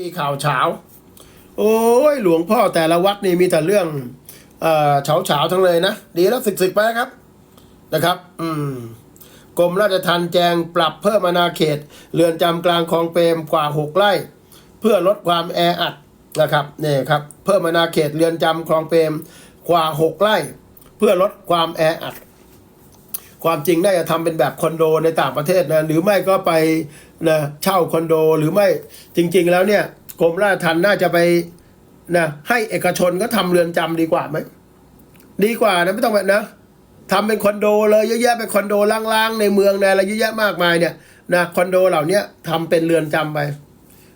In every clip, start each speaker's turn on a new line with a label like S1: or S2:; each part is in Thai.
S1: มีข่าวเฉาโอ้ยหลวงพ่อแต่ละวัดนี่มีแต่เรื่องเอ่อเฉาเฉาทั้งเลยนะ ดีแล้วศึกๆไปครับนะครับ อืมกรมราชทัณฑ์แจงปรับเพิ่มอาณาเขต เรือนจำกลางคลองเปรมกว่าหกไร่ เพื่อลดความแออัดนะครับนี่ครับ เพิ่มอาณาเขตเรือนจำคลองเปรมกว่าหกไร่ เพื่อลดความแออัด ความจริงน่าจะทำเป็นแบบคอนโดในต่างประเทศนะหรือไม่ก็ไป นะเช่าคอนโดหรือไม่จริง ๆ แล้วเนี่ยกรมราชทัณฑ์น่าจะไปนะให้เอกชนก็ทำเรือนจำดีกว่าไหมดีกว่านะไม่ต้องแบบนะทำเป็นคอนโดเลยเยอะแยะเป็นคอนโดล่างๆในเมืองในอะไรเยอะแยะมากมายเนี่ยนะคอนโดเหล่าเนี้ยทำเป็นเรือนจำไป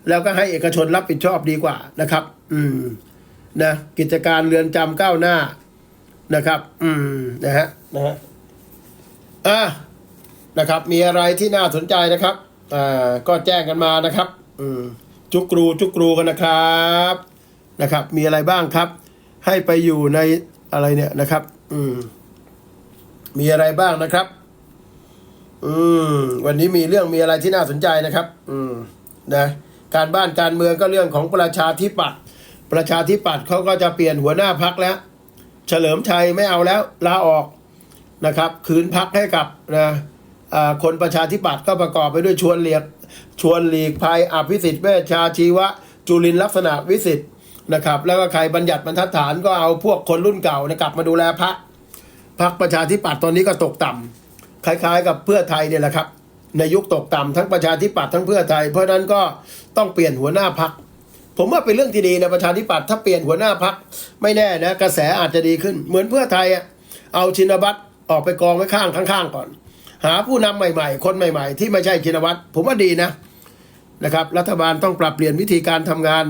S1: แล้วก็ให้เอกชนรับผิดชอบดีกว่านะครับ อืมนะกิจการเรือนจำก้าวหน้านะครับ อืมนะฮะนะฮะอะนะครับ มีอะไรที่น่าสนใจนะครับ อ่าก็แจ้งกันมานะครับ อืมจุกรูจุกรูกันนะครับนะครับ มีอะไรบ้างครับ ให้ไปอยู่ในอะไรเนี่ยนะครับ อืม มีอะไรบ้างนะครับ อืม วันนี้มีเรื่องมีอะไรที่น่าสนใจนะครับ อืมนะการบ้านการเมืองก็เรื่องของประชาธิปัตย์ประชาธิปัตย์เขาก็จะเปลี่ยนหัวหน้าพักแล้ว เฉลิมชัยไม่เอาแล้วลาออกนะครับ คืนพักให้กับนะ คนประชาธิปัตย์ก็ประกอบไปด้วยชวนเหลียกชวนหลีกภัยอภิสิทธิ์เวชชาชีวะ จุลินลักษณะวิสิทธิ์นะครับ แล้วก็ใครบัญญัติบรรทัดฐานก็เอาพวกคนรุ่นเก่านี่ยกลับมาดูแลพักพักประชาธิปัตย์ตอนนี้ก็ตกต่ำคล้ายๆ กับเพื่อไทยเนี่ยแหละครับ ในยุคตกต่ำทั้งประชาธิปัตย์ทั้งเพื่อไทย เพราะฉะนั้นก็ต้องเปลี่ยนหัวหน้าพักผมว่าเป็นเรื่องที่ดีนะประชาธิปัตย์ถ้าเปลี่ยนหัวหน้าพักไม่แน่นะกระแสอาจจะดีขึ้น เหมือนเพื่อไทยอะเอาชินบัตรออกไปกองไว้ข้างข้างๆก่อน หาผู้นำใหม่ๆ คนใหม่ ๆ ที่ไม่ใช่ชินวัตรผมว่าดีนะนะครับ รัฐบาลต้องปรับเปลี่ยนวิธีการทำงาน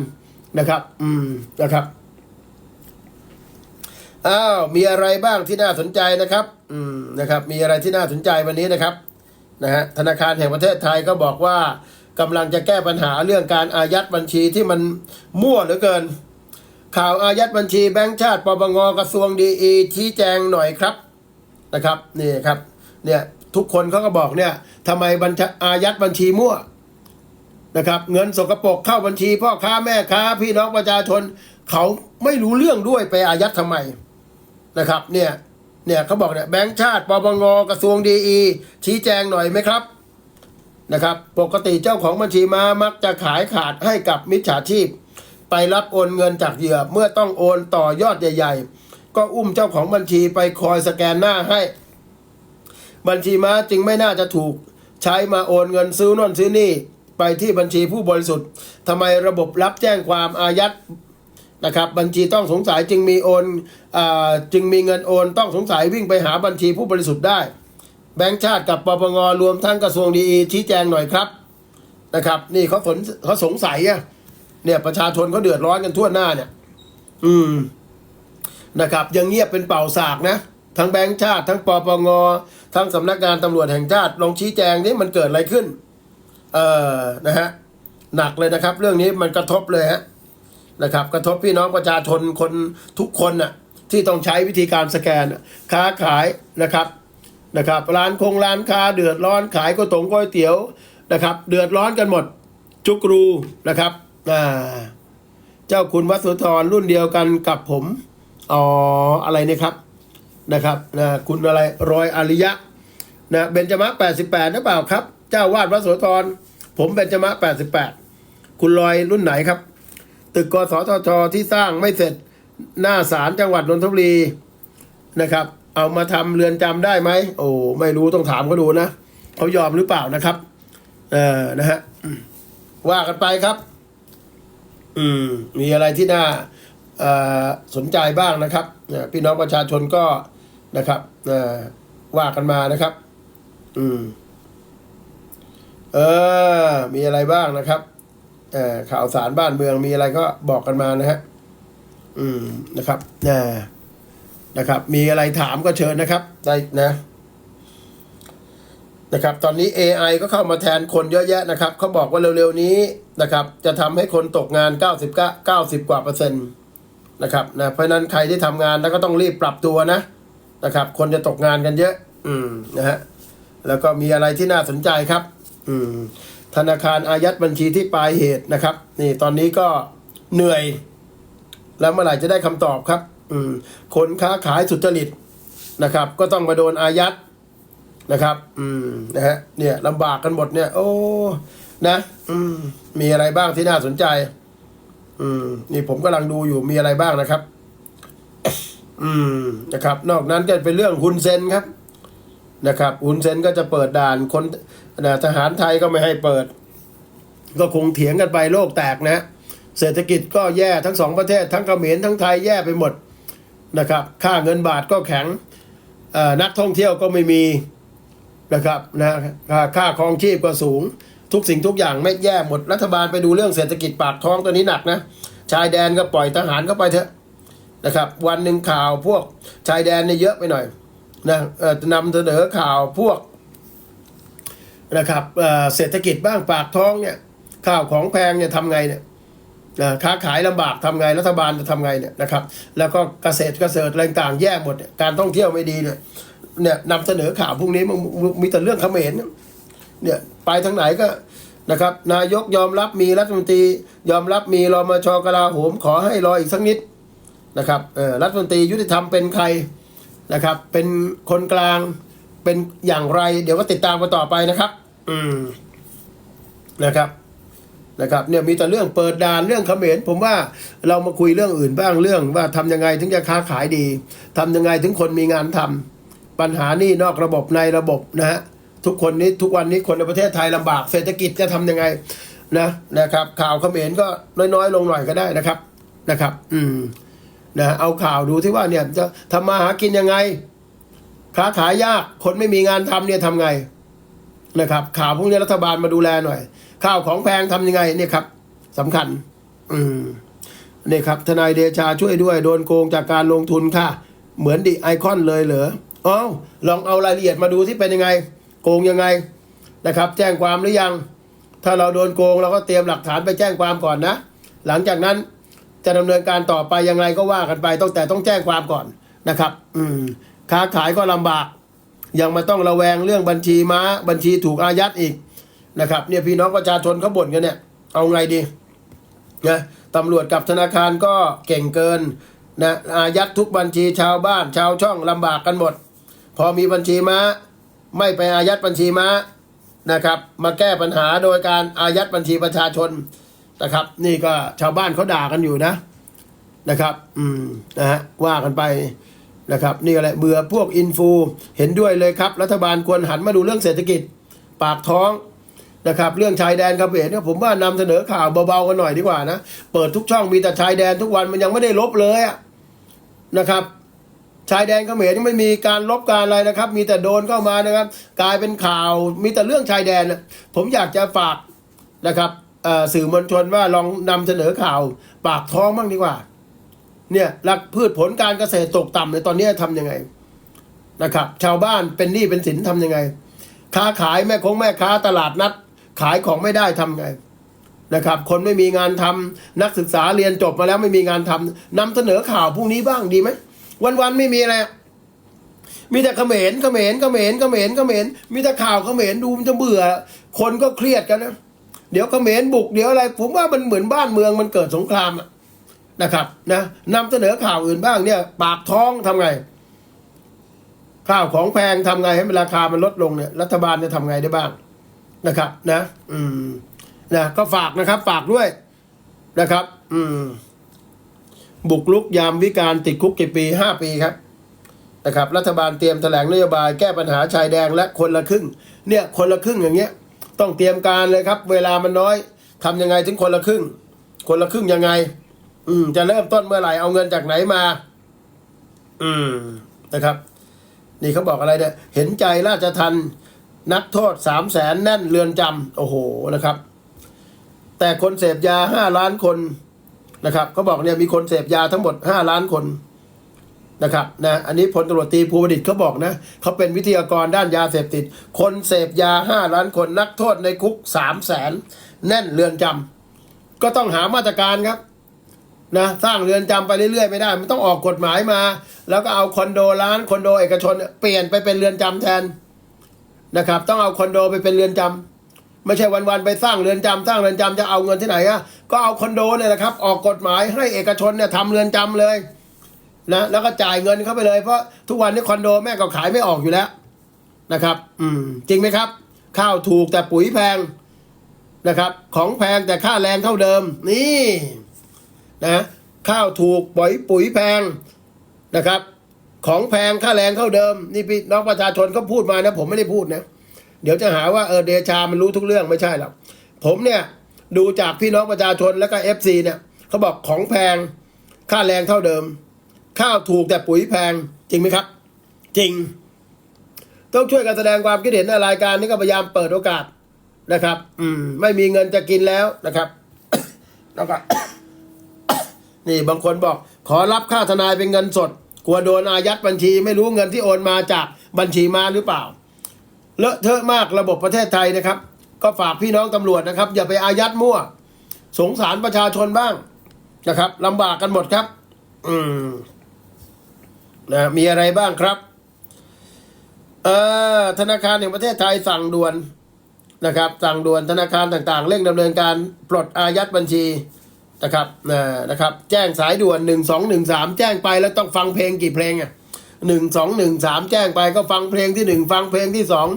S1: นะครับ อืมนะครับอ้าวมีอะไรบ้างที่น่าสนใจนะครับ อืมนะครับ มีอะไรที่น่าสนใจวันนี้นะครับนะฮะธนาคารแห่งประเทศไทยก็บอกว่ากำลังจะแก้ปัญหาเรื่องการอายัดบัญชีที่มันมั่วเหลือเกิน ข่าวอายัดบัญชีแบงก์ชาติปปงกระทรวงดีอีชี้แจงหน่อยครับนะครับนี่ครับเนี่ย ทุกคนเขาก็บอกเนี่ยทำไมบัญชาอายัดบัญชีมั่วนะครับเงินสกปรกเข้าบัญชีพ่อค้าแม่ค้า พี่น้องประชาชน เขาไม่รู้เรื่องด้วยไปอายัดทำไมนะครับเนี่ยเนี่ยเขาบอกเนี่ยแบงก์ชาติปปงกระทรวงดีอีชี้แจงหน่อยไหมครับนะครับ ปกติเจ้าของบัญชีมามักจะขายขาดให้กับมิจฉาชีพ ไปรับโอนเงินจากเหยื่อเมื่อต้องโอนต่อยอดใหญ่ ๆ ก็อุ้มเจ้าของบัญชีไปคอยสแกนหน้าให้ บัญชีม้าจึงไม่น่าจะถูก ใช้มาโอนเงินซื้อน่นซื้อนี่ ไปที่บัญชีผู้บริสุทธิ์ทำไมระบบรับแจ้งความอายัดนะครับบัญชีต้องสงสัยจึงมีโอนอาจึงมีเงินโอนต้องสงสัยวิ่งไปหาบัญชีผู้บริสุทธิ์ได้ แบงก์ชาติกับปปงรวมทั้งกระทรวงดีอีชี้แจงหน่อยครับนะครับนี่เขาสนเขาสงสัยอะเนี่ยประชาชนเขาเดือดร้อนกันทั่วหน้าเนี่ยอืมนะครับยังเงียบเป็นเป่าสากนะ ทั้งแบงก์ชาติ ทั้งปปง ทั้งสำนักงานตำรวจแห่งชาติลองชี้แจงนี่มันเกิดอะไรขึ้น เออนะฮะหนักเลยนะครับ เรื่องนี้มันกระทบเลยฮะนะครับ กระทบพี่น้องประชาชนคนทุกคนน่ะที่ต้องใช้วิธีการสแกนค้าขายนะครับนะครับร้านคงร้านค้าเดือดร้อนขายก๋วยตงก๋วยเตี๋ยวนะครับ เดือดร้อนกันหมดจุกรูนะครับอ่าเจ้าคุณวัสุธรรุ่นเดียวกันกับผมอ๋ออะไรเนี่ยครับ นะครับนะคุณอะไรรอยอาริยะนะเบญจมะ88หรือเปล่าครับ เจ้าวาดวัดโสธรผมเบญจมะ88 คุณลอยรุ่นไหนครับ ตึกกสทชที่สร้างไม่เสร็จหน้าศาลจังหวัดนนทบุรีนะครับ เอามาทำเรือนจำได้ไหมโอ้ไม่รู้ต้องถามเขาดูนะเขายอมหรือเปล่านะครับเออนะฮะว่ากันไปครับ อืม มีอะไรที่น่าสนใจบ้างนะครับเนี่ยพี่น้องประชาชนก็ นะครับว่ากันมานะครับ อืม เออ มีอะไรบ้างนะครับข่าวสารบ้านเมืองมีอะไรก็บอกกันมานะฮะ อืมนะครับนะนะครับ มีอะไรถามก็เชิญนะครับ ได้นะ นะครับ ตอนนี้ AI ก็เข้ามาแทนคนเยอะแยะนะครับ เขาบอกว่าเร็วๆนี้นะครับ จะทำให้คนตกงาน 90 90 กว่าเปอร์เซ็นต์นะครับนะเพราะนั้นใครที่ทำงานแล้วก็ต้องรีบปรับตัวนะ นะครับ คนจะตกงานกันเยอะ อืมนะฮะแล้วก็มีอะไรที่น่าสนใจครับ อืม ธนาคารอายัดบัญชีที่ปลายเหตุนะครับ นี่ตอนนี้ก็เหนื่อย แล้วเมื่อไหร่จะได้คำตอบครับ อืม คนค้าขายสุจริตนะครับ ก็ต้องมาโดนอายัดนะครับ อืมนะฮะเนี่ยลำบากกันหมดเนี่ย โอ้นะ อืม มีอะไรบ้างที่น่าสนใจ อืม นี่ผมกำลังดูอยู่มีอะไรบ้างนะครับ อืมนะครับ นอกนั้นก็เป็นเรื่องฮุนเซนครับนะครับฮุนเซนก็จะเปิดด่านคนนะทหารไทยก็ไม่ให้เปิด ก็คงเถียงกันไปโลกแตกนะ เศรษฐกิจก็แย่ทั้งสองประเทศ ทั้งเขมรทั้งไทยแย่ไปหมดนะครับ ค่าเงินบาทก็แข็งนักท่องเที่ยวก็ไม่มีนะครับนะค่าค่าครองชีพก็สูง ทุกสิ่งทุกอย่างไม่แย่หมดรัฐบาลไปดูเรื่องเศรษฐกิจปากท้องตัวนี้หนักนะชายแดนก็ปล่อยทหารเข้าไปเถอะ นะครับ วันหนึ่งข่าวพวกชายแดนเนี่ยเยอะไปหน่อยนะเออนำเสนอข่าวพวกนะครับเศรษฐกิจบ้างปากท้องเนี่ยข้าวของแพงเนี่ยทำไงเนี่ยนะค้าขายลำบากทำไงรัฐบาลจะทำไงเนี่ยนะครับ แล้วก็เกษตรเกษตรอะไรต่างแย่หมดเนี่ยการท่องเที่ยวไม่ดีเนี่ยเนี่ยนำเสนอข่าวพวกนี้มันมีแต่เรื่องเขมรเนี่ยไปทางไหนก็นะครับ นายกยอมรับมีรัฐมนตรี ยอมรับมีรมชกลาโหมขอให้รออีกสักนิด นะครับรัฐมนตรียุติธรรมเป็นใครนะครับ เป็นคนกลางเป็นอย่างไร เดี๋ยวก็ติดตามกันต่อไปนะครับ อืมนะครับนะครับเนี่ยมีแต่เรื่องเปิดด่านเรื่องเขมรผมว่าเรามาคุยเรื่องอื่นบ้างเรื่องว่าทำยังไงถึงจะค้าขายดีทำยังไงถึงคนมีงานทำปัญหานี่นอกระบบในระบบนะฮะทุกคนนี้ทุกวันนี้คนในประเทศไทยลำบากเศรษฐกิจจะทำยังไงนะนะครับ ข่าวเขมรก็น้อยๆ ลงหน่อยก็ได้นะครับนะครับ อืม นะเอาข่าวดูที่ว่าเนี่ยจะทำมาหากินยังไง ค้าขายยากคนไม่มีงานทำเนี่ยทำไงนะครับ ข่าวพวกนี้รัฐบาลมาดูแลหน่อย ข้าวของแพงทำยังไงเนี่ยครับสำคัญ อืมนี่ครับทนายเดชาช่วยด้วยโดนโกงจากการลงทุนค่ะ เหมือนดิไอคอนเลยเหรออ๋อลองเอารายละเอียดมาดูที่เป็นยังไง โกงยังไงนะครับ แจ้งความหรือยัง ถ้าเราโดนโกงเราก็เตรียมหลักฐานไปแจ้งความก่อนนะ หลังจากนั้น จะดำเนินการต่อไปยังไงก็ว่ากันไปต้องแต่ต้องแจ้งความก่อนนะครับ อืมค้าขายก็ลำบาก ยังมาต้องระแวงเรื่องบัญชีม้า บัญชีถูกอายัดอีกนะครับ เนี่ยพี่น้องประชาชนเขาบ่นกันเนี่ย เอาไงดีนะตำรวจกับธนาคารก็เก่งเกินนะอายัดทุกบัญชีชาวบ้าน ชาวช่องลำบากกันหมด พอมีบัญชีม้า ไม่ไปอายัดบัญชีม้านะครับ มาแก้ปัญหาโดยการอายัดบัญชีประชาชน นะครับ นี่ก็ชาวบ้านเขาด่ากันอยู่นะนะครับ อืมนะฮะว่ากันไปนะครับ นี่อะไรเบื่อพวกอินฟูเห็นด้วยเลยครับ รัฐบาลควรหันมาดูเรื่องเศรษฐกิจปากท้องนะครับ เรื่องชายแดนเขมรเนี่ยผมว่านำเสนอข่าวเบาๆกันหน่อยดีกว่านะเปิดทุกช่องมีแต่ชายแดนทุกวันมันยังไม่ได้ลบเลยนะครับชายแดนเขมรยังไม่มีการลบการอะไรนะครับ มีแต่โดนเข้ามานะครับ กลายเป็นข่าวมีแต่เรื่องชายแดน ผมอยากจะฝากนะครับ สื่อมวลชนว่าลองนำเสนอข่าวปากท้องบ้างดีกว่า เนี่ยหลักพืชผลการเกษตรตกต่ำในตอนนี้ทำยังไงนะครับ ชาวบ้านเป็นหนี้เป็นสินทำยังไง ค้าขายแม่คงแม่ค้าตลาดนัด ขายของไม่ได้ทำไงนะครับ คนไม่มีงานทำนักศึกษาเรียนจบมาแล้วไม่มีงานทำนำเสนอข่าวพวกนี้บ้างดีไหมวันๆไม่มีอะไรมีแต่เขมรเขมรเขมรเขมรเขมรมีแต่ข่าวเขมรดูมันจะเบื่อ คนก็เครียดกันนะ เดี๋ยวเขมรบุกเดี๋ยวอะไร ผมว่ามันเหมือนบ้านเมืองมันเกิดสงครามอะนะครับนะนำเสนอข่าวอื่นบ้างเนี่ย ปากท้องทำไง ข้าวของแพงทำไงให้ราคามันลดลงเนี่ย รัฐบาลจะทำไงได้บ้างนะครับ นะ อืมนะก็ฝากนะครับ ฝากด้วยนะครับ อืม บุกลุกยามวิการติดคุกกี่ปีห้าปีครับนะครับ รัฐบาลเตรียมแถลงนโยบายแก้ปัญหาชายแดงและคนละครึ่ง เนี่ย คนละครึ่งอย่างเงี้ย ต้องเตรียมการเลยครับ เวลามันน้อยทำยังไงถึงคนละครึ่ง คนละครึ่งยังไง อืม จะเริ่มต้นเมื่อไหร่เอาเงินจากไหนมา อืมนะครับ นี่เขาบอกอะไรเนี่ยเห็นใจราชทันนักโทษสามแสนแน่นเรือนจำโอ้โหนะครับ แต่คนเสพยาห้าล้านคนนะครับเขาบอกเนี่ยมีคนเสพยาทั้งหมดห้าล้านคน นะครับนะอันนี้พลตำรวจตรีภูประดิษฐ์เขาบอกนะเขาเป็นวิทยากรด้านยาเสพติด คนเสพยาห้าล้านคนนักโทษในคุกสามแสนแน่นเรือนจำก็ต้องหามาตรการครับนะสร้างเรือนจำไปเรื่อยๆไม่ได้มันต้องออกกฎหมายมา แล้วก็เอาคอนโดร้านคอนโดเอกชนเนี่ยเปลี่ยนไปเป็นเรือนจำแทนนะครับต้องเอาคอนโดไปเป็นเรือนจำไม่ใช่วันๆไปสร้างเรือนจำสร้างเรือนจำจะเอาเงินที่ไหนอะก็เอาคอนโดเนี่ยแหละครับออกกฎหมายให้เอกชนเนี่ยทำเรือนจำเลย นะแล้วก็จ่ายเงินเข้าไปเลยเพราะทุกวันนี้คอนโดแม่ก็ขายไม่ออกอยู่แล้วนะครับ อืมจริงไหมครับ ข้าวถูกแต่ปุ๋ยแพงนะครับ ของแพงแต่ค่าแรงเท่าเดิม นี่นะข้าวถูกปุ๋ยปุ๋ยแพงนะครับ ของแพงค่าแรงเท่าเดิม นี่พี่น้องประชาชนก็พูดมานะ ผมไม่ได้พูดนะ เดี๋ยวจะหาว่าเออเดชามันรู้ทุกเรื่องไม่ใช่หรอกผมเนี่ยดูจากพี่น้องประชาชนแล้วก็เอฟซีเนี่ยเขาบอกของแพงค่าแรงเท่าเดิม ข้าวถูกแต่ปุ๋ยแพงจริงไหมครับ จริง ต้องช่วยกันแสดงความคิดเห็นในรายการนี้ก็พยายามเปิดโอกาสนะครับ อืม ไม่มีเงินจะกินแล้วนะครับแล้วก็นี่บางคนบอก ขอรับค่าทนายเป็นเงินสด กลัวโดนอายัดบัญชี ไม่รู้เงินที่โอนมาจากบัญชีมาหรือเปล่าเลอะเทอะมากระบบประเทศไทยนะครับ ก็ฝากพี่น้องตำรวจนะครับ อย่าไปอายัดมั่ว สงสารประชาชนบ้างนะครับลำบากกันหมดครับ อืม นะมีอะไรบ้างครับ เอ่อธนาคารแห่งประเทศไทยสั่งด่วนนะครับ สั่งด่วนธนาคารต่างๆ เร่งดำเนินการปลดอายัดบัญชีนะครับนะนะครับ แจ้งสายด่วนหนึ่งสองหนึ่งสามแจ้งไปแล้วต้องฟังเพลงกี่เพลงอะหนึ่งสองหนึ่งสามแจ้งไปก็ฟังเพลงที่หนึ่งฟังเพลงที่สอง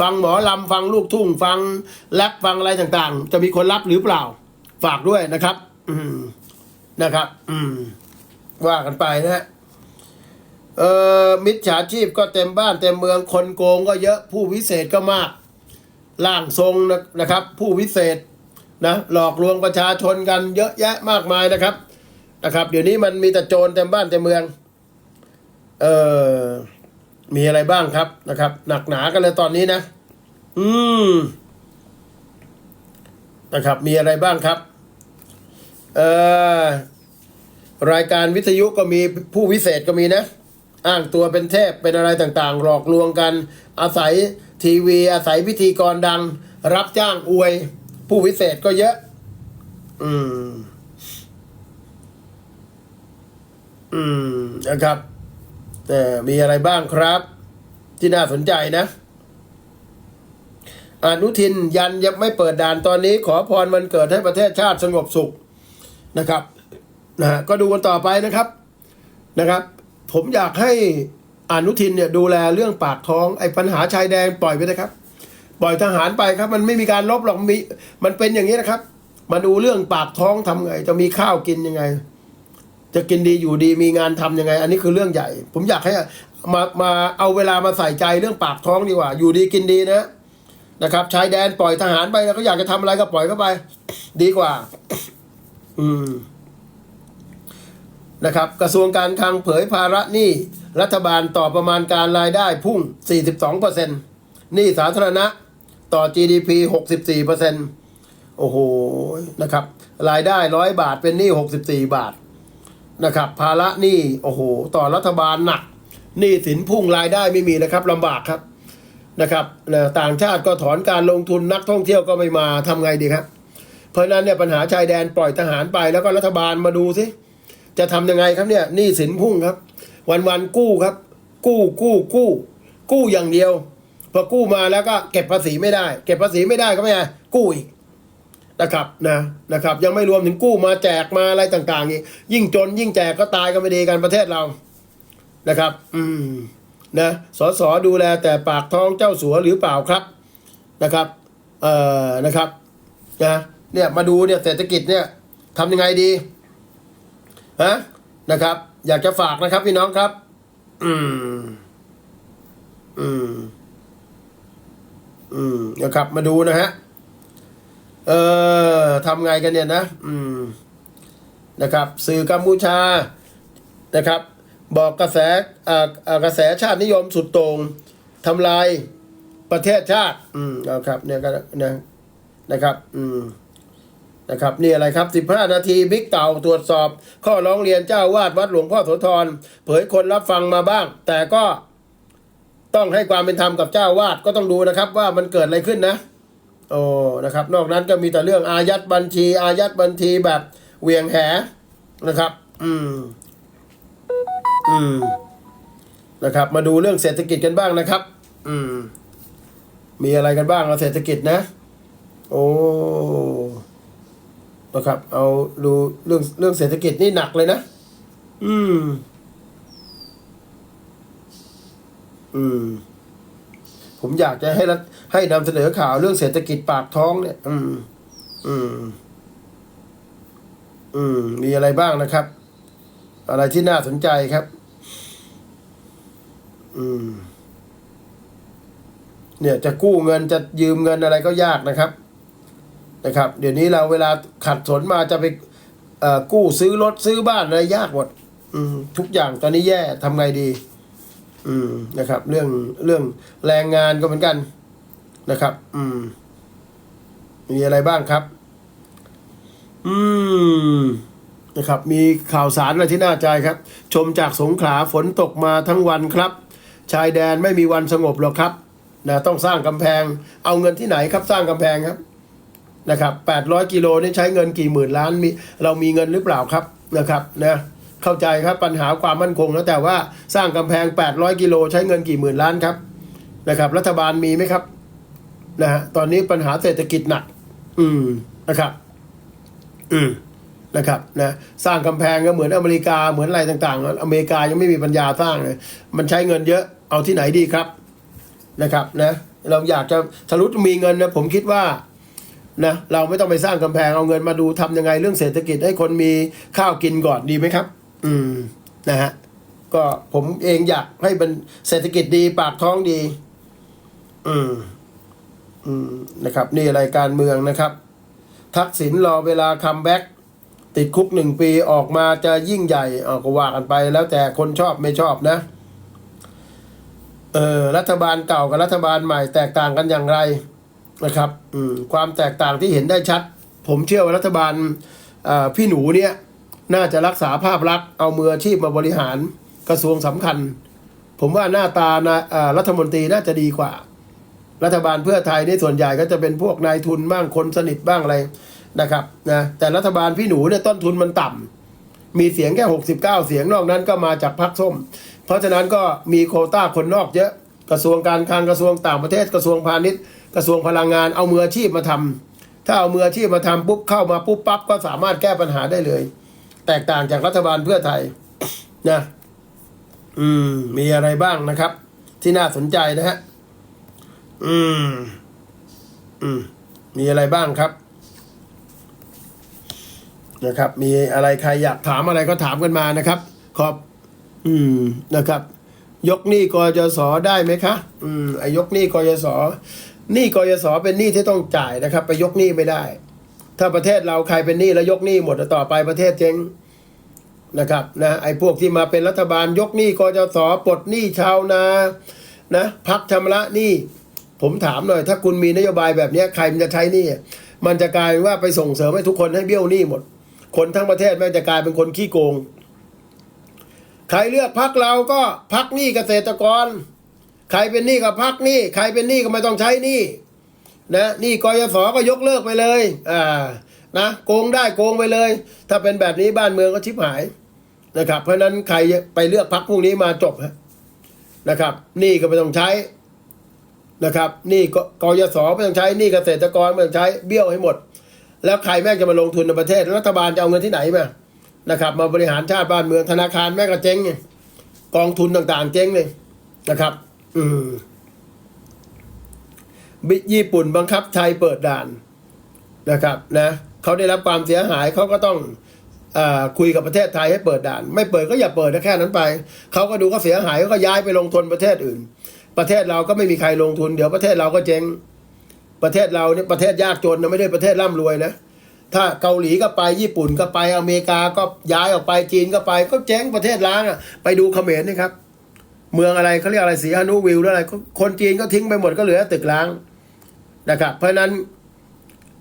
S1: ฟังหมอลำฟังลูกทุ่ง ฟังแรปฟังอะไรต่างๆ จะมีคนรับหรือเปล่า ฝากด้วยนะครับ อืมนะครับ อืม ว่ากันไปนะฮะ เออมิจฉาชีพก็เต็มบ้านเต็มเมืองคนโกงก็เยอะผู้วิเศษก็มากล่างทรงนะนะครับ ผู้วิเศษนะหลอกลวงประชาชนกันเยอะแยะมากมายนะครับนะครับ เดี๋ยวนี้มันมีแต่โจรเต็มบ้านเต็มเมืองเออมีอะไรบ้างครับนะครับ หนักหนากันเลยตอนนี้นะ อืมนะครับ มีอะไรบ้างครับเออรายการวิทยุก็มีผู้วิเศษก็มีนะ อ้างตัวเป็นเทพเป็นอะไรต่างๆ หลอกลวงกัน อาศัยทีวีอาศัยพิธีกรดัง รับจ้างอวย ผู้วิเศษก็เยอะ อืม อืมนะครับแต่มีอะไรบ้างครับ ที่น่าสนใจนะอนุทินยันยังไม่เปิดด่านตอนนี้ ขอพรวันเกิดให้ประเทศชาติสงบสุขนะครับนะฮะก็ดูกันต่อไปนะครับนะครับ ผมอยากให้อนุทินเนี่ยดูแลเรื่องปากท้องไอ้ปัญหาชายแดนปล่อยไปนะครับ ปล่อยทหารไปครับ มันไม่มีการลบหรอกมีมันเป็นอย่างนี้นะครับ มาดูเรื่องปากท้องทำไง จะมีข้าวกินยังไง จะกินดีอยู่ดีมีงานทำยังไง อันนี้คือเรื่องใหญ่ ผมอยากให้มามาเอาเวลามาใส่ใจเรื่องปากท้องดีกว่า อยู่ดีกินดีนะนะครับชายแดนปล่อยทหารไปแล้วก็อยากจะทำอะไรก็ปล่อยเข้าไป ดีกว่า อืม นะครับกระทรวงการคลังเผยภาระหนี้รัฐบาลต่อประมาณการรายได้พุ่ง 42%หนี้สาธารณะต่อ GDP 64%โอ้โหนะครับรายได้ร้อยบาทเป็นหนี้ 64 บาทนะครับภาระหนี้โอ้โห ต่อรัฐบาลหนักหนี้สินพุ่งรายได้ไม่มีนะครับลำบากครับนะครับต่างชาติก็ถอนการลงทุนนักท่องเที่ยวก็ไม่มาทำไงดีครับ เพราะนั้นเนี่ยปัญหาชายแดนปล่อยทหารไปแล้วก็รัฐบาลมาดูสิ จะทำยังไงครับเนี่ยหนี้สินพุ่งครับ วันวันกู้ครับ กู้กู้กู้ กู้อย่างเดียว พอกู้มาแล้วก็เก็บภาษีไม่ได้ เก็บภาษีไม่ได้ก็ไม่ไงกู้อีกนะครับนะนะครับ ยังไม่รวมถึงกู้มาแจกมาอะไรต่างๆอีกยิ่งจนยิ่งแจกก็ตายกันไม่ดีกันประเทศเรานะครับ อืมนะสสดูแลแต่ปากท้องเจ้าสัวหรือเปล่าครับนะครับเอ่อนะครับนะเนี่ยมาดูเนี่ยเศรษฐกิจเนี่ยทำยังไงดี ฮะนะครับ อยากจะฝากนะครับ พี่น้องครับ อืม อืม อืมนะครับ มาดูนะฮะเอ่อทำไงกันเนี่ยนะ อืม นะครับ สื่อกัมพูชานะครับ บอกกระแสอ่าอ่ากระแสชาตินิยมสุดโต่งทำลายประเทศชาติ อืมเอาครับ เนี่ยก็นะนะครับ อืม นะครับนี่อะไรครับ 15 นาทีบิ๊กเต่าตรวจสอบ ข้อร้องเรียนเจ้าวาดวัดหลวงพ่อโสธรเผยคนรับฟังมาบ้าง แต่ก็ต้องให้ความเป็นธรรมกับเจ้าวาดก็ต้องดูนะครับว่ามันเกิดอะไรขึ้นนะโอ้นะครับ นอกนั้นก็มีแต่เรื่องอายัดบัญชี อายัดบัญชีแบบเวียงแหนะครับ อืม อืมนะครับ มาดูเรื่องเศรษฐกิจกันบ้างนะครับ อืม มีอะไรกันบ้างเอาเศรษฐกิจนะ โอ้ นะครับ เอาดูเรื่องเรื่องเศรษฐกิจนี่หนักเลยนะ อืม อืม ผมอยากจะให้รัฐให้นำเสนอข่าวเรื่องเศรษฐกิจปากท้องเนี่ย อืม อืม อืม มีอะไรบ้างนะครับ อะไรที่น่าสนใจครับ อืม เนี่ยจะกู้เงินจะยืมเงินอะไรก็ยากนะครับ นะครับ เดี๋ยวนี้เราเวลาขัดสนมาจะไปกู้ซื้อรถซื้อบ้านอะไรยากหมดมทุกอย่างตอนนี้แย่ทำไงดี อืมนะครับ เรื่องเรื่องแรงงานก็เหมือนกันนะครับ อืม มีอะไรบ้างครับ อืมนะครับ มีข่าวสารอะไรที่น่าใจครับ ชมจากสงขลาฝนตกมาทั้งวันครับ ชายแดนไม่มีวันสงบหรอกครับนะต้องสร้างกำแพง เอาเงินที่ไหนครับ สร้างกำแพงครับ นะครับแปดร้อยกิโลนี่ใช้เงินกี่หมื่นล้านมีเรามีเงินหรือเปล่าครับนะครับนะเข้าใจครับปัญหาความมั่นคงแล้วแต่ว่าสร้างกำแพง 800 กิโลใช้เงินกี่หมื่นล้านครับนะครับ รัฐบาลมีไหมครับนะฮะตอนนี้ปัญหาเศรษฐกิจหนัก อืมนะครับ อืมนะครับนะสร้างกำแพงก็เหมือนอเมริกาเหมือนอะไรต่างๆ อเมริกายังไม่มีปัญญาสร้างเลยมันใช้เงินเยอะเอาที่ไหนดีครับนะครับนะเราอยากจะทะลุมีเงินนะผมคิดว่า นะเราไม่ต้องไปสร้างกำแพงเอาเงินมาดูทำยังไงเรื่องเศรษฐกิจให้คนมีข้าวกินก่อนดีไหมครับ อืมนะฮะก็ผมเองอยากให้เป็นเศรษฐกิจดีปากท้องดี อืมอืมนะครับ นี่รายการเมืองนะครับ ทักษิณรอเวลาคัมแบ็กติดคุกหนึ่งปีออกมาจะยิ่งใหญ่เอาก็ว่ากันไป แล้วแต่คนชอบไม่ชอบนะเออรัฐบาลเก่ากับรัฐบาลใหม่แตกต่างกันอย่างไร นะครับความแตกต่างที่เห็นได้ชัด ผมเชื่อว่ารัฐบาลพี่หนูเนี่ยน่าจะรักษาภาพลักษณ์เอามืออาชีพมาบริหารกระทรวงสำคัญ ผมว่าหน้าตานะรัฐมนตรีน่าจะดีกว่า รัฐบาลเพื่อไทยนี่ส่วนใหญ่ก็จะเป็นพวกนายทุนบ้างคนสนิทบ้างอะไรนะครับนะแต่รัฐบาลพี่หนูเนี่ยต้นทุนมันต่ำมีเสียงแค่ 69 เสียงนอกนั้นก็มาจากพรรคส้ม เพราะฉะนั้นก็มีโควต้าคนนอกเยอะกระทรวงการคลังกระทรวงต่างประเทศกระทรวงพาณิชย์ กระทรวงพลังงานเอามืออาชีพมาทำถ้าเอามืออาชีพมาทำปุ๊บเข้ามาปุ๊บปั๊บก็สามารถแก้ปัญหาได้เลย แตกต่างจากรัฐบาลเพื่อไทยนะอืม มีอะไรบ้างนะครับ ที่น่าสนใจนะฮะอืม อืม มีอะไรบ้างครับ นะครับ มีอะไรใครอยากถามอะไรก็ถามกันมานะครับ ขอบ อืมนะครับ ยกหนี้กยศได้ไหมคะ อืมไอยกหนี้กยศ หนี้กยศเป็นหนี้ที่ต้องจ่ายนะครับ ไปยกหนี้ไม่ได้ ถ้าประเทศเราใครเป็นหนี้แล้วยกหนี้หมดต่อไปประเทศเจ๊งนะครับนะไอ้พวกที่มาเป็นรัฐบาลยกหนี้กยศปลดหนี้ชาวนานะพักชำระหนี้ผมถามหน่อย ถ้าคุณมีนโยบายแบบนี้ใครมันจะใช้หนี้มันจะกลายเป็นว่าไปส่งเสริมให้ทุกคนให้เบี้ยวหนี้หมด คนทั้งประเทศแม่จะกลายเป็นคนขี้โกง ใครเลือกพักเราก็พักหนี้เกษตรกร ใครเป็นหนี้ก็พักหนี้ใครเป็นหนี้ก็ไม่ต้องใช้หนี้นะหนี้กยศก็ยกเลิกไปเลยอ่านะโกงได้โกงไปเลย ถ้าเป็นแบบนี้บ้านเมืองก็ชิบหายนะครับ เพราะนั้นใครไปเลือกพักพวกนี้มาจบนะครับหนี้ก็ไม่ต้องใช้นะครับหนี่กยศไม่ต้องใช้หนี่เกษตรกรไม่ต้องใช้เบี้ยวให้หมด แล้วใครแม่งจะมาลงทุนในประเทศรัฐบาลจะเอาเงินที่ไหนมานะครับ มาบริหารชาติบ้านเมืองธนาคารแม่งก็เจ๊งไงกองทุนต่างๆ เจ๊งเลยนะครับ อืมบิญี่ปุ่นบังคับไทยเปิดด่านนะครับนะเขาได้รับความเสียหายเขาก็ต้องอคุยกับประเทศไทยให้เปิดด่าน ไม่เปิดก็อย่าเปิดนะแค่นั้นไปเขาก็ดูก็เสียหายเขาก็ย้ายไปลงทุนประเทศอื่น ประเทศเราก็ไม่มีใครลงทุน เดี๋ยวประเทศเราก็เจ๊งประเทศเราเนี่ยประเทศยากจนนะไม่ได้ประเทศร่ำรวยนะถ้าเกาหลีก็ไปญี่ปุ่นก็ไปอเมริกาก็ย้ายออกไปจีนก็ไปก็เจ๊งประเทศล้างอะไปดูเขมรนี่ครับ เมืองอะไรเขาเรียกอะไรสีฮานุวิวหรืออะไร คนจีนก็ทิ้งไปหมดก็เหลือตึกล้างนะครับ เพราะนั้น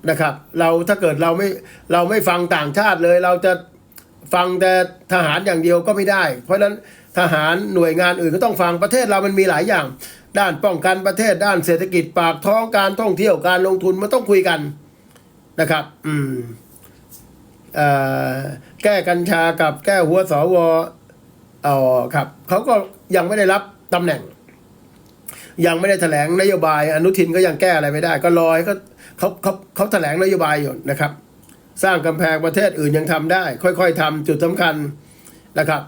S1: นะครับ เราถ้าเกิดเราไม่เราไม่ฟังต่างชาติเลย เราจะฟังแต่ทหารอย่างเดียวก็ไม่ได้ เพราะนั้นทหารหน่วยงานอื่นก็ต้องฟังประเทศเรามันมีหลายอย่าง ด้านป้องกันประเทศด้านเศรษฐกิจปากท้องการท่องเที่ยวการลงทุนมันต้องคุยกันนะครับ อืมอแก้กัญชากับแก้หัวสว อ๋อครับเขาก็ยังไม่ได้รับตำแหน่ง ยังไม่ได้แถลงนโยบาย อนุทินก็ยังแก้อะไรไม่ได้ ก็รอให้เขาเขาเขาแถลงนโยบายอยู่นะครับ สร้างกำแพงประเทศอื่นยังทำได้ ค่อย ๆทำจุดสำคัญนะครับ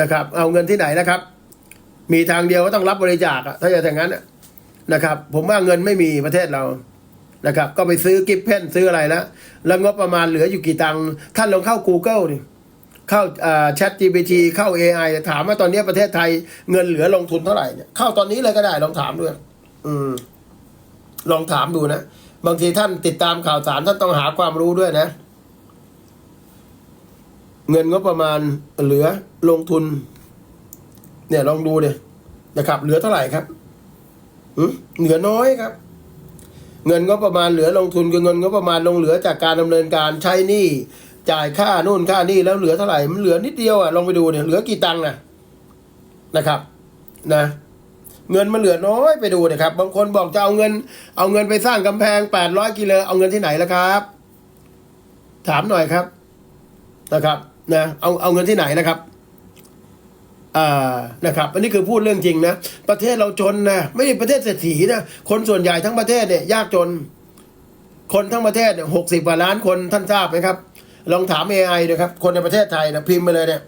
S1: นะครับ เอาเงินที่ไหนนะครับ มีทางเดียวก็ต้องรับบริจาคถ้าอย่างนั้นอะนะครับ ผมว่าเงินไม่มีประเทศเรานะครับ ก็ไปซื้อกิฟเพนซื้ออะไรแล้วแล้วงบประมาณเหลืออยู่กี่ตังค์ท่านลองเข้า Google ดิ เข้าแชท GPT เข้า AI ถามว่าตอนนี้ประเทศไทยเงินเหลือลงทุนเท่าไหร่เนี่ยเข้าตอนนี้เลยก็ได้ลองถามด้วย อืม ลองถามดูนะ บางทีท่านติดตามข่าวสารท่านต้องหาความรู้ด้วยนะ เงินงบประมาณเหลือลงทุน เนี่ยลองดูเลยนะครับ เหลือเท่าไหร่ครับหืมเหลือน้อยครับ เงินงบประมาณเหลือลงทุนคือเงินงบประมาณลงเหลือจากการดำเนินการใช้หนี้ จ่ายค่านู่นค่านี่แล้วเหลือเท่าไหร่มันเหลือนิดเดียวอะลองไปดูเนี่ยเหลือกี่ตังค์อะนะครับ นะ เงินมันเหลือน้อยไปดูนะครับ บางคนบอกจะเอาเงิน เอาเงินไปสร้างกำแพงแปดร้อยกิโลเอาเงินที่ไหนล่ะครับ ถามหน่อยครับนะครับ นะเอาเอาเงินที่ไหนนะครับอ่านะครับ อันนี้คือพูดเรื่องจริงนะประเทศเราจนนะไม่ใช่ประเทศเศรษฐีนะคนส่วนใหญ่ทั้งประเทศเนี่ยยากจน คนทั้งประเทศเนี่ยหกสิบกว่าล้านคนท่านทราบไหมครับ ลองถาม AI นะครับ คนในประเทศไทยนะพิมพ์ไปเลยเนี่ย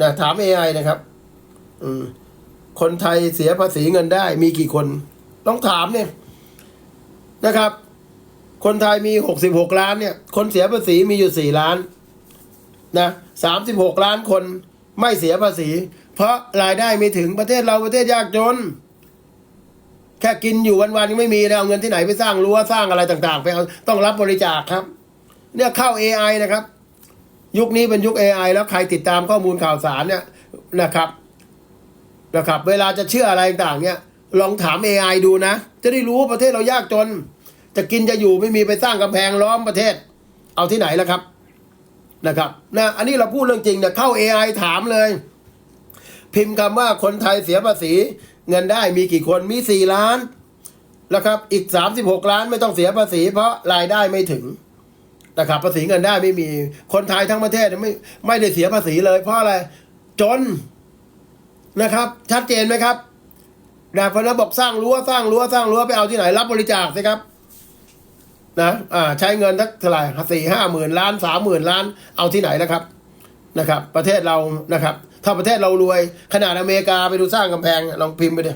S1: นะถาม AI นะครับ อืม คนไทยเสียภาษีเงินได้ มีกี่คนต้องถามเนี่ยนะครับ คนไทยมีหกสิบหกล้านเนี่ย คนเสียภาษีมีอยู่สี่ล้านนะสามสิบหกล้านคนไม่เสียภาษี เพราะรายได้ไม่ถึงประเทศเราประเทศยากจน แค่กินอยู่วันๆยังไม่มีนะเอาเงินที่ไหนไปสร้างรั้วสร้างอะไรต่าง ๆ ไปเอาต้องรับบริจาคครับ เนี่ยเข้า AI นะครับ ยุคนี้เป็นยุค AI แล้วใครติดตามข้อมูลข่าวสารเนี่ยนะครับนะครับ เวลาจะเชื่ออะไรต่างเนี่ยลองถาม AI ดูนะ จะได้รู้ว่าประเทศเรายากจน จะกินจะอยู่ไม่มีไปสร้างกำแพงล้อมประเทศ เอาที่ไหนล่ะครับนะครับนะอันนี้เราพูดเรื่องจริงเนี่ยเข้า AI ถามเลย พิมพ์คำว่าคนไทยเสียภาษี เงินได้มีกี่คนมีสี่ล้านนะครับ อีกสามสิบหกล้านไม่ต้องเสียภาษี เพราะรายได้ไม่ถึง นะครับภาษีเงินได้ไม่มีคนไทยทั้งประเทศไม่ไม่ได้เสียภาษีเลย เพราะอะไรจนนะครับ ชัดเจนไหมครับนะเพระนั้นบอกสร้างรั้วสร้างรั้วสร้างรั้วไปเอาที่ไหนรับบริจาคสิครับนะอ่าใช้เงินทักเท่าไหร่สี่ห้าหมื่นล้านสามหมื่นล้านเอาที่ไหนนะครับนะครับ ประเทศเรานะครับ ถ้าประเทศเรารวย ขนาดอเมริกาไปดูสร้างกำแพง ลองพิมพ์ไปดิ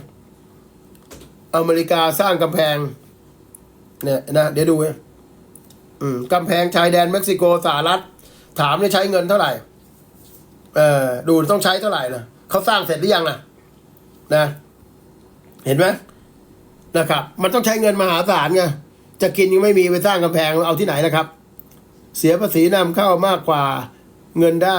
S1: อเมริกาสร้างกำแพง เนี่ยนะเดี๋ยวดูนะอืม กำแพงชายแดนเม็กซิโกสหรัฐ ถามเนี่ยใช้เงินเท่าไหร่ เออดูต้องใช้เท่าไหร่นะเขาสร้างเสร็จหรือยังนะนะ เห็นไหมนะครับ มันต้องใช้เงินมหาศาลไงจะกินยังไม่มีไปสร้างกำแพงเอาที่ไหนนะครับ เสียภาษีนำเข้ามากกว่าเงินได้